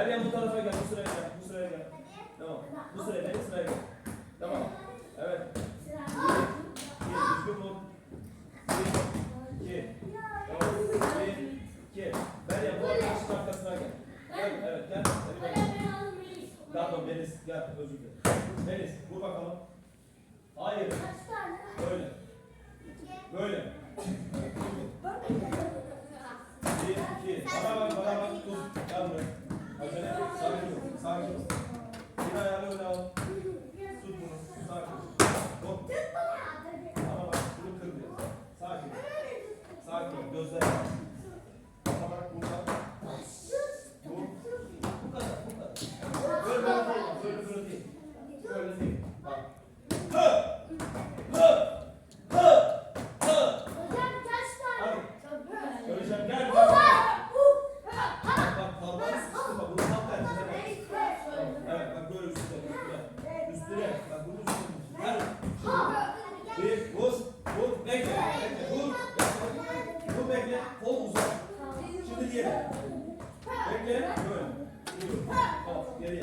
Meryem bu tarafa gel, bu sıraya gel, bu sıraya gel. Tamam. Bu sıraya gel, bu sıraya gel. Tamam. Evet. Bir, düzgün vur. Bir, iki. Tamam. Bir, iki. Meryem bu arkadaşın arkasına gel. Gel, evet gel. Hadi gel. Pardon Melis, gel özür dilerim. Melis, vur bakalım. Hayır. Böyle. Böyle. Kol uzat. Şimdi diğeri. Bekle. Böyle. Dur. Kalk. Geriye.